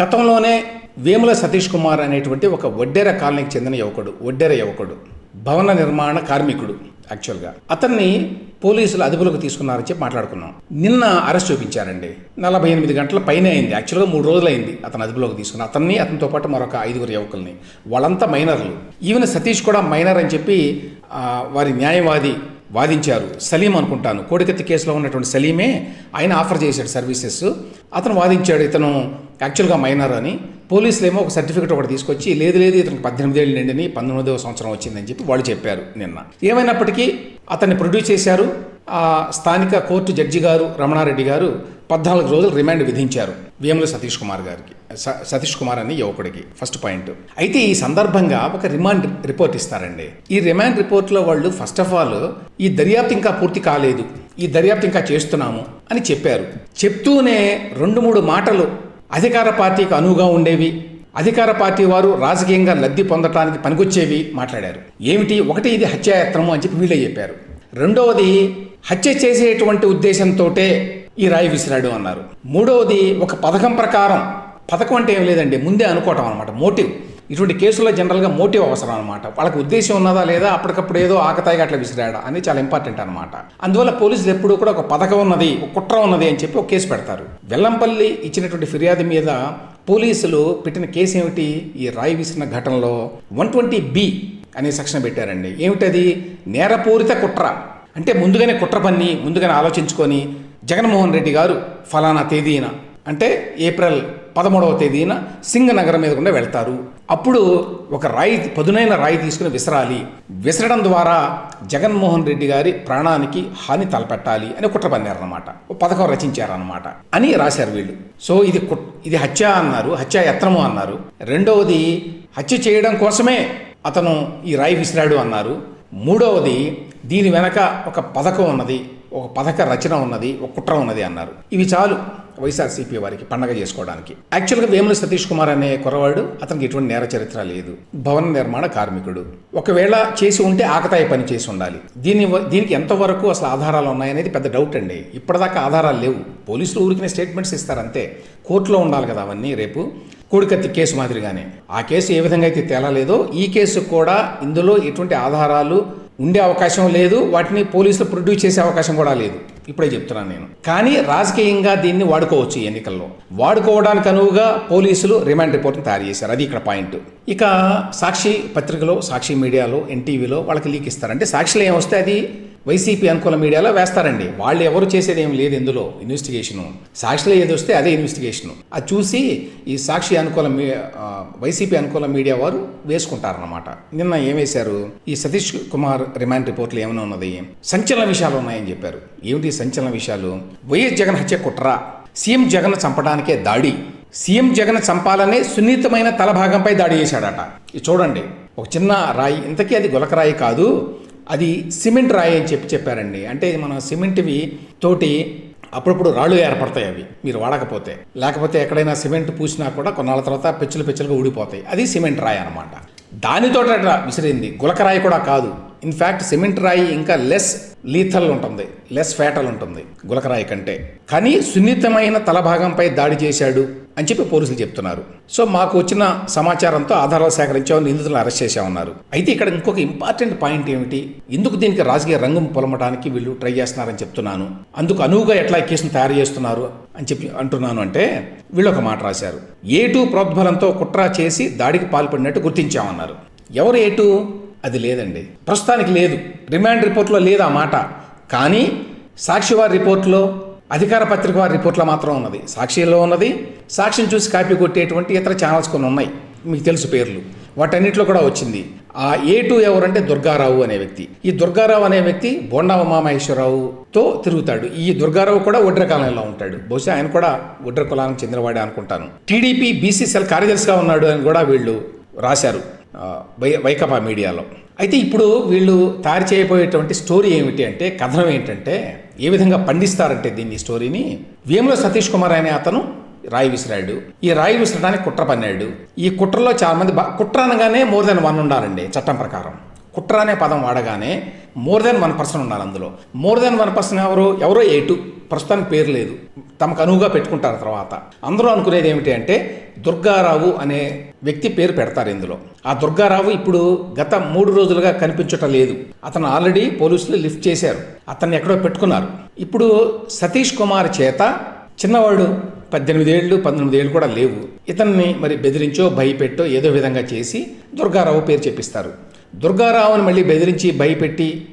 గతంలోనే వేముల సతీష్ కుమార్ అనేటువంటి ఒక వడ్డెర కాలనీకి చెందిన యువకుడు వడ్డెర యువకుడు భవన నిర్మాణ కార్మికుడు యాక్చువల్గా అతన్ని పోలీసులు అదుపులోకి తీసుకున్నారని చెప్పి మాట్లాడుకున్నాం. నిన్న అరెస్ట్ చూపించారండి. నలభై ఎనిమిది గంటల పైన అయింది. యాక్చువల్గా మూడు రోజులు అయింది అతను అదుపులోకి తీసుకున్న అతన్ని అతనితో పాటు మరొక ఐదుగురు యువకుల్ని. వాళ్ళంతా మైనర్లు. ఈవెన్ సతీష్ కూడా మైనర్ అని చెప్పి వారి న్యాయవాది వాదించారు. సలీం అనుకుంటాను. కోడికత్తి కేసులో ఉన్నటువంటి సలీమే ఆయన ఆఫర్ చేశాడు సర్వీసెస్. అతను వాదించాడు ఇతను యాక్చువల్గా మైనర్ అని. పోలీసులు ఏమో ఒక సర్టిఫికేట్ ఒకటి తీసుకొచ్చి లేదు లేదు ఇతనికి పద్దెనిమిది ఏళ్ళు నిండిని పంతొమ్మిదవ సంవత్సరం వచ్చిందని చెప్పి వాళ్ళు చెప్పారు నిన్న. ఏమైనప్పటికీ అతన్ని ప్రొడ్యూస్ చేశారు. ఆ స్థానిక కోర్టు జడ్జి గారు రమణారెడ్డి గారు పద్నాలుగు రోజులు రిమాండ్ విధించారు వేముల సతీష్ కుమార్ గారికి. స- సతీష్ కుమార్ అని యువకుడికి ఫస్ట్ పాయింట్. అయితే ఈ సందర్భంగా ఒక రిమాండ్ రిపోర్ట్ ఇస్తారండి. ఈ రిమాండ్ రిపోర్ట్లో వాళ్ళు ఫస్ట్ ఆఫ్ ఆల్ ఈ దర్యాప్తు ఇంకా పూర్తి కాలేదు ఈ దర్యాప్తు ఇంకా చేస్తున్నాము అని చెప్పారు. చెప్తూనే రెండు మూడు మాటలు అధికార పార్టీకి అనువుగా ఉండేవి. అధికార పార్టీ వారు రాజకీయంగా లబ్ధి పొందటానికి పనికొచ్చేవి మాట్లాడారు. ఏమిటి? ఒకటి ఇది హత్యాయత్నము అని చెప్పి వీళ్ళే చెప్పారు. రెండవది హత్య చేసేటువంటి ఉద్దేశంతోటే ఈ రాయి విసిరాడు అన్నారు. మూడవది ఒక పథకం ప్రకారం పథకం అంటే ఏం లేదండి ముందే అనుకోవటం అనమాట మోటివ్. ఇటువంటి కేసుల్లో జనరల్గా మోటివ్ అవసరం అనమాట వాళ్ళకి ఉద్దేశం ఉన్నదా లేదా అప్పటికప్పుడు ఏదో ఆకతాయిగా అట్లా విసిరాడా అని చాలా ఇంపార్టెంట్ అనమాట అందువల్ల పోలీసులు ఎప్పుడూ కూడా ఒక పథకం ఉన్నది ఒక కుట్ర ఉన్నది అని చెప్పి ఒక కేసు పెడతారు. వెల్లంపల్లి ఇచ్చినటువంటి ఫిర్యాదు మీద పోలీసులు పెట్టిన కేసు ఏమిటి? ఈ రాయి విసిరిన ఘటనలో వన్ ట్వంటీ బి అనే సెక్షన్ పెట్టారండి. ఏమిటది? నేరపూరిత కుట్ర. అంటే ముందుగానే కుట్ర పన్ని ముందుగానే ఆలోచించుకొని జగన్మోహన్ రెడ్డి గారు ఫలానా తేదీన అంటే ఏప్రిల్ పదమూడవ తేదీన సింగనగరం మీద కూడా వెళ్తారు. అప్పుడు ఒక రాయి పదునైన రాయి తీసుకుని విసరాలి. విసరడం ద్వారా జగన్మోహన్ రెడ్డి గారి ప్రాణానికి హాని తలపెట్టాలి అని కుట్ర పన్నారనమాట ఒక పథకం రచించారనమాట అని రాశారు వీళ్ళు. సో ఇది కుట్- ఇది హత్య అన్నారు హత్య యత్నము అన్నారు. రెండవది హత్య చేయడం కోసమే అతను ఈ రాయి విసిరాడు అన్నారు. మూడవది దీని వెనక ఒక పథకం ఉన్నది. ఒక పథక రచన ఉన్నది ఒక కుట్ర ఉన్నది అన్నారు. ఇవి చాలు వైఎస్ఆర్సీపీ వారికి పండగ చేసుకోవడానికి. యాక్చువల్గా వేముల సతీష్ కుమార్ అనే కురవాడు అతనికి ఎటువంటి నేర చరిత్ర లేదు. భవన నిర్మాణ కార్మికుడు. ఒకవేళ చేసి ఉంటే ఆకతాయి పని చేసి ఉండాలి. దీని వ- దీనికి ఎంతవరకు అసలు ఆధారాలు ఉన్నాయనేది పెద్ద డౌట్ అండి. ఇప్పటిదాకా ఆధారాలు లేవు. పోలీసులు ఊరికిన స్టేట్మెంట్స్ ఇస్తారంతే. కోర్టులో ఉండాలి కదా అవన్నీ రేపు. కోడికత్తి కేసు మాదిరిగానే. ఆ కేసు ఏ విధంగా అయితే తేలలేదో ఈ కేసు కూడా ఇందులో ఎటువంటి ఆధారాలు ఉండే అవకాశం లేదు వాటిని పోలీసులు ప్రొడ్యూస్ చేసే అవకాశం కూడా లేదు. ఇప్పుడే చెప్తున్నాను నేను. కానీ రాజకీయంగా దీన్ని వాడుకోవచ్చు ఈ ఎన్నికల్లో. వాడుకోవడానికి అనువుగా పోలీసులు రిమాండ్ రిపోర్ట్ని తయారు చేశారు. అది ఇక్కడ పాయింట్. ఇక సాక్షి పత్రికలో సాక్షి మీడియాలో ఎన్టీవీలో వాళ్ళకి లీక్ ఇస్తారంటే సాక్షిలో ఏమొస్తే అది వైసీపీ అనుకూల మీడియాలో వేస్తారండి. వాళ్ళు ఎవరు చేసేది ఏం లేదు ఇందులో ఇన్వెస్టిగేషను సాక్షిలో ఏది వస్తే అదే ఇన్వెస్టిగేషను అది చూసి ఈ సాక్షి అనుకూల మీ వైసీపీ అనుకూల మీడియా వారు వేసుకుంటారన్నమాట. నిన్న ఏం వేశారు? ఈ సతీష్ కుమార్ రిమాండ్ రిపోర్ట్లు ఏమైనా ఉన్నది? సంచలన విషయాలు ఉన్నాయని చెప్పారు. ఏమిటి సంచలన విషయాలు? వైఎస్ జగన్ హత్య కుట్ర. సీఎం జగన్ చంపడానికే దాడి. సీఎం జగన్ చంపాలనే సున్నితమైన తల భాగంపై దాడి చేశాడట. ఇది చూడండి. ఒక చిన్న రాయి ఇంతకీ అది గులకరాయి కాదు. అది సిమెంట్ రాయి అని చెప్పి చెప్పారండి. అంటే మనం మన సిమెంట్వి తోటి అప్పుడప్పుడు రాళ్ళు ఏర్పడతాయి అవి మీరు వాడకపోతే. లేకపోతే ఎక్కడైనా సిమెంట్ పూసినా కూడా కొన్నాళ్ళ తర్వాత పెచ్చులు పెచ్చులుగా ఊడిపోతాయి. అది సిమెంట్ రాయి అనమాట దానితో విసిరింది. గులకరాయి కూడా కాదు. ఇన్ఫ్యాక్ట్ సిమెంట్ రాయి ఇంకా లెస్ లీథల్ ఉంటుంది. లెస్ ఫ్యాటల్ ఉంటుంది గులకరాయి కంటే. కానీ సున్నితమైన తల భాగంపై దాడి చేశాడు అని చెప్పి పోలీసులు చెప్తున్నారు. సో మాకు వచ్చిన సమాచారంతో ఆధారాలు సేకరించామని నిందితులను అరెస్ట్ చేశామన్నారు. అయితే ఇక్కడ ఇంకొక ఇంపార్టెంట్ పాయింట్ ఏమిటి? ఎందుకు దీనికి రాజకీయ రంగం పొలమటానికి వీళ్ళు ట్రై చేస్తున్నారని చెప్తున్నాను. అందుకు అనువుగా ఎట్లా కేసును తయారు చేస్తున్నారు అని చెప్పి అంటున్నాను అంటే వీళ్ళు ఒక మాట రాశారు. ఏటూ ప్రోద్బలంతో కుట్ర చేసి దాడికి పాల్పడినట్టు గుర్తించామన్నారు. ఎవరు ఏటు అది లేదండి. ప్రస్తుతానికి లేదు. రిమాండ్ రిపోర్ట్లో లేదు ఆ మాట. కానీ సాక్షివారి రిపోర్ట్లో అధికార పత్రిక వారి రిపోర్ట్లో మాత్రం ఉన్నది. సాక్షిలో ఉన్నది. సాక్షిని చూసి కాపీ కొట్టేటువంటి ఇతర ఛానల్స్ కొన్ని ఉన్నాయి. మీకు తెలుసు పేర్లు. వాటన్నిటిలో కూడా వచ్చింది. ఆ ఏ టూ ఎవరంటే దుర్గారావు అనే వ్యక్తి. ఈ దుర్గారావు అనే వ్యక్తి బొండా ఉమామహేశ్వరరావుతో తిరుగుతాడు. ఈ దుర్గారావు కూడా ఒడ్ర కాలంలో ఉంటాడు. బహుశా ఆయన కూడా ఒడ్ర కులానికి చెందినవాడే అనుకుంటాను. టీడీపీ బీసీ సెల్ కార్యదర్శిగా ఉన్నాడు అని కూడా వీళ్ళు రాశారు వై వైకపా మీడియాలో. అయితే ఇప్పుడు వీళ్ళు తయారు చేయబోయేటువంటి స్టోరీ ఏమిటి అంటే కథనం ఏంటంటే ఏ విధంగా పండిస్తారంటే దీన్ని స్టోరీని? వేముల సతీష్ కుమార్ అనే అతను రాయి విసిరాడు. ఈ రాయి విసరడానికి కుట్ర పన్నాడు. ఈ కుట్రలో చాలామంది బా- కుట్ర అనగానే మోర్ దెన్ వన్ ఉండాలండి చట్టం ప్రకారం. కుట్ర అనే పదం వాడగానే మోర్ దెన్ వన్ పర్సన్ ఉన్నారు అందులో. మోర్ దెన్ వన్ పర్సన్ ఎవరు? ఎవరో ఎయిట్ ప్రస్తుతానికి పేరు లేదు. తమకు అనువుగా పెట్టుకుంటారు తర్వాత. అందరూ అనుకునేది ఏమిటి అంటే దుర్గారావు అనే వ్యక్తి పేరు పెడతారు ఇందులో. ఆ దుర్గారావు ఇప్పుడు గత మూడు రోజులుగా కనిపించటం లేదు. అతను ఆల్రెడీ పోలీసులు లిఫ్ట్ చేశారు. అతన్ని ఎక్కడో పెట్టుకున్నారు. ఇప్పుడు సతీష్ కుమార్ చేత చిన్నవాడు పద్దెనిమిది ఏళ్ళు పంతొమ్మిది ఏళ్ళు కూడా లేవు. ఇతన్ని మరి బెదిరించో భయపెట్టో ఏదో విధంగా చేసి దుర్గారావు పేరు చెప్పిస్తారు. దుర్గారావును మళ్ళీ బెదిరించి భయపెట్టి